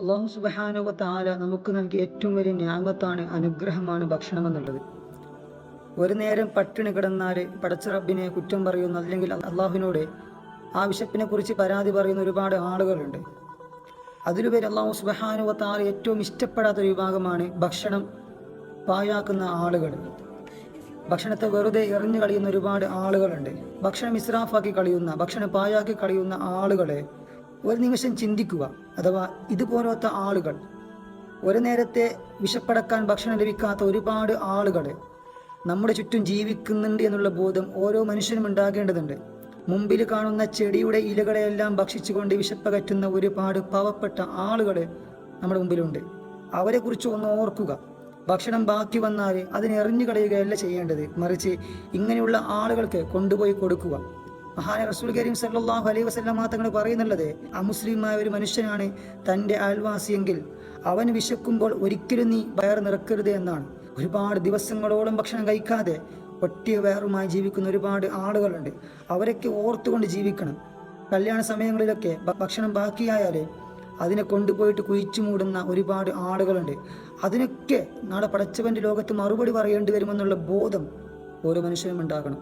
അള്ളാഹു സുബഹാനുവ താല നമുക്ക് നൽകിയ ഏറ്റവും വലിയ ന്യാമത്താണ് അനുഗ്രഹമാണ് ഭക്ഷണം എന്നുള്ളത്. ഒരു നേരം പട്ടിണി കിടന്നാൽ പടച്ചറബിനെ കുറ്റം പറയുന്ന അല്ലെങ്കിൽ അള്ളാഹുവിനോട് ആ വിശപ്പിനെ കുറിച്ച് പരാതി പറയുന്ന ഒരുപാട് ആളുകളുണ്ട്. അതിലുപരി അള്ളാഹു സുബഹാനുവ താല ഏറ്റവും ഇഷ്ടപ്പെടാത്ത ഒരു വിഭാഗമാണ് ഭക്ഷണം പാഴാക്കുന്ന ആളുകൾ. ഭക്ഷണത്തെ വെറുതെ എറിഞ്ഞു കളിയുന്ന ഒരുപാട് ആളുകളുണ്ട്. ഭക്ഷണം ഇസ്രാഫാക്കി കളിയുന്ന ഭക്ഷണം പായാക്കി കളിയുന്ന ആളുകളെ ഒരു നിമിഷം ചിന്തിക്കുക അഥവാ ഇതുപോലത്തെ ആളുകൾ. ഒരു നേരത്തെ വിശപ്പടക്കാൻ ഭക്ഷണം ലഭിക്കാത്ത ഒരുപാട് ആളുകൾ നമ്മുടെ ചുറ്റും ജീവിക്കുന്നുണ്ട് എന്നുള്ള ബോധം ഓരോ മനുഷ്യനും ഉണ്ടാകേണ്ടതുണ്ട്. മുമ്പിൽ കാണുന്ന ചെടിയുടെ ഇലകളെയെല്ലാം ഭക്ഷിച്ചുകൊണ്ട് വിശപ്പകറ്റുന്ന ഒരുപാട് പാവപ്പെട്ട ആളുകൾ നമ്മുടെ മുമ്പിലുണ്ട്. അവരെക്കുറിച്ച് ഒന്ന് ഓർക്കുക. ഭക്ഷണം ബാക്കി വന്നാൽ അതിനെറിഞ്ഞു കളയുകയല്ല ചെയ്യേണ്ടത്. മറിച്ച് ഇങ്ങനെയുള്ള ആളുകൾക്ക് കൊണ്ടുപോയി കൊടുക്കുക. മഹാന റസൂൽ കരീം സല്ലാഹു അലൈഹി വസ്ലാം തങ്ങൾ പറയുന്നുള്ളത് അമുസ്ലിമായ ഒരു മനുഷ്യനാണ് തന്റെ അയൽവാസിയെങ്കിൽ അവൻ വിശക്കുമ്പോൾ ഒരിക്കലും നീ വയർ നിറക്കരുത് എന്നാണ്. ഒരുപാട് ദിവസങ്ങളോളം ഭക്ഷണം കഴിക്കാതെ ഒട്ടിയ വയറുമായി ജീവിക്കുന്ന ഒരുപാട് ആളുകളുണ്ട്. അവരൊക്കെ ഓർത്തുകൊണ്ട് ജീവിക്കണം. കല്യാണ സമയങ്ങളിലൊക്കെ ഭക്ഷണം ബാക്കിയായാൽ അതിനെ കൊണ്ടുപോയിട്ട് കുഴിച്ചു മൂടുന്ന ഒരുപാട് ആളുകളുണ്ട്. അതിനൊക്കെ നാളെ പടച്ചവന്റെ ലോകത്ത് മറുപടി പറയേണ്ടി വരുമെന്നുള്ള ബോധം ഓരോ മനുഷ്യനും ഉണ്ടാകണം.